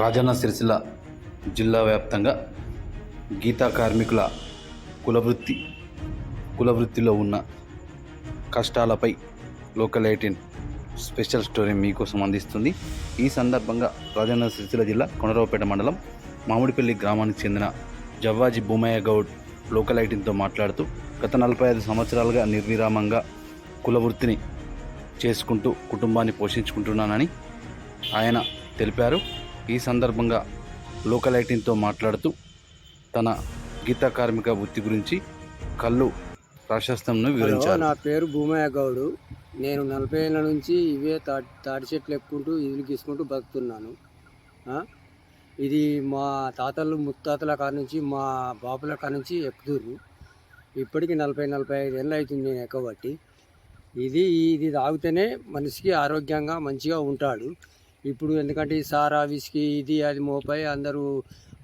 రాజన్న సిరిసిల్ల జిల్లా వ్యాప్తంగా గీతా కార్మికుల కులవృత్తి కులవృత్తిలో ఉన్న కష్టాలపై లోకల్ ఎయిటీన్ స్పెషల్ స్టోరీ మీకోసం అందిస్తుంది. ఈ సందర్భంగా రాజన్న సిరిసిల్ల జిల్లా కొనరావుపేట మండలం మామిడిపల్లి గ్రామానికి చెందిన జవ్వాజీ భూమయ్య గౌడ్ లోకల్ ఎయిటీన్తో మాట్లాడుతూ గత నలభై ఐదు సంవత్సరాలుగా నిర్విరామంగా కులవృత్తిని చేసుకుంటూ కుటుంబాన్ని పోషించుకుంటున్నానని ఆయన తెలిపారు. ఈ సందర్భంగా లోకల్ ఎయిటీన్తో మాట్లాడుతూ తన గీత కార్మిక వృత్తి గురించి కళ్ళు ప్రాశస్తంను వివరించారు. నా పేరు భూమయ్య గౌడు. నేను నలభై ఏళ్ళ నుంచి ఇవే తాటి తాటి చెట్లు ఎక్కుంటూ ఇల్లు గీసుకుంటూ బతుకుతున్నాను? ఇది మా తాతలు ముత్తాతల కాడ నుంచి మా బాపుల కాడ నుంచి ఎక్కుతుర్రు ఇప్పటికి నలభై నలభై ఐదు ఏళ్ళు అవుతుంది నేను ఎక్కబట్టి. ఇది ఇది తాగితేనే మనిషికి ఆరోగ్యంగా మంచిగా ఉంటాడు. ఇప్పుడు ఎందుకంటే ఈ సారా విసికి ఇది అది మోపై అందరూ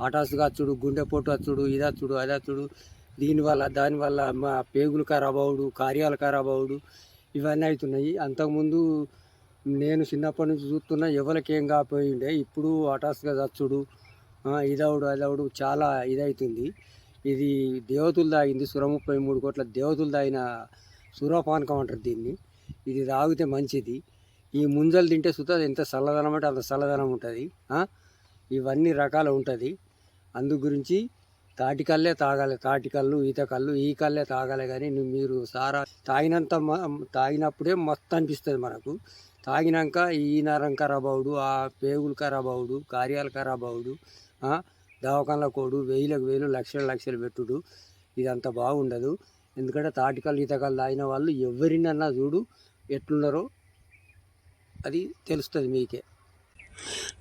ఆటాసుగా వచ్చుడు గుండెపోటు వచ్చుడు ఇది వచ్చుడు అది వచ్చుడు దీనివల్ల దానివల్ల మా పేగులు ఖరాబ్ అవుడు కార్యాలు ఖరాబ్ అవుడు ఇవన్నీ అవుతున్నాయి అంతకుముందు నేను చిన్నప్పటి నుంచి చూస్తున్నా ఎవరికేం ఏం కాపోయిండే ఇప్పుడు హఠాత్తుగా చచ్చుడు ఇదవుడు అదవుడు చాలా ఇదవుతుంది ఇది దేవతలు తాగింది సుర ముప్పై మూడు కోట్ల దేవతలు తాగిన సురపానకం అంటారు దీన్ని. ఇది తాగితే మంచిది. ఈ ముంజలు తింటే సుత ఎంత చల్లదనం అంటే అంత చల్లదనం ఉంటుంది ఇవన్నీ రకాలు ఉంటుంది. అందు గురించి తాటికల్లే తాగాలి తాటికల్లు ఈత కళ్ళు ఈ కల్లే తాగాలి కానీ మీరు సారా తాగినంత తాగినప్పుడే మస్తు అనిపిస్తుంది మనకు. తాగినాక ఈ నరం ఖరాబ్ అవుడు ఆ పేగులు ఖరాబ్ అవుడు కార్యాలు ఖరాబ్ అవుడు దవాఖానలో కోడు వేలకు వేలు లక్షలు లక్షలు పెట్టుడు. ఇదంతా బాగుండదు. ఎందుకంటే తాటికల్లు ఈతకల్లు తాగిన వాళ్ళు ఎవరినన్నా చూడు ఎట్లున్నారో అది తెలుస్తుంది మీకే.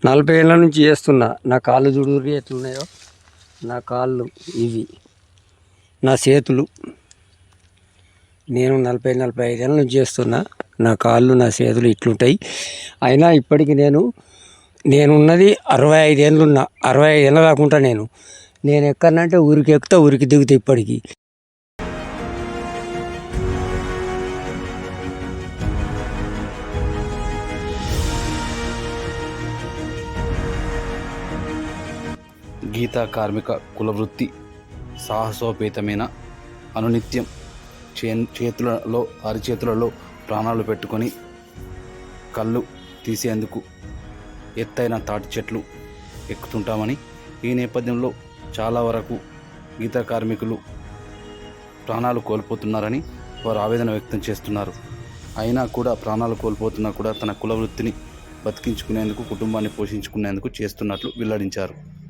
నలభై ఏళ్ళ నుంచి చేస్తున్నా. నా కాళ్ళు చూడుర్రి ఎట్లున్నాయో. నా కాళ్ళు ఇవి. నా చేతులు. నేను నలభై నలభై ఐదేళ్ళ నుంచి చేస్తున్నా. నా కాళ్ళు నా చేతులు ఇట్లుంటాయి. అయినా ఇప్పటికి నేను నేనున్నది అరవై ఐదేళ్ళున్నా అరవై ఐదేళ్ళ దాకుంటా నేను. నేను ఎక్కడనంటే ఊరికి ఎక్కుతా ఊరికి దిగుతా ఇప్పటికీ. గీతా కార్మిక కులవృత్తి సాహసోపేతమైన అనునిత్యం చే చేతులలో అరిచేతులలో ప్రాణాలు పెట్టుకొని కళ్ళు తీసేందుకు ఎత్తైన తాటి చెట్లు ఎక్కుతుంటామని ఈ నేపథ్యంలో చాలా వరకు గీతా కార్మికులు ప్రాణాలు కోల్పోతున్నారని వారు ఆవేదన వ్యక్తం చేస్తున్నారు. అయినా కూడా ప్రాణాలు కోల్పోతున్నా కూడా తన కుల వృత్తిని బతికించుకునేందుకు కుటుంబాన్ని పోషించుకునేందుకు చేస్తున్నట్లు వెల్లడించారు.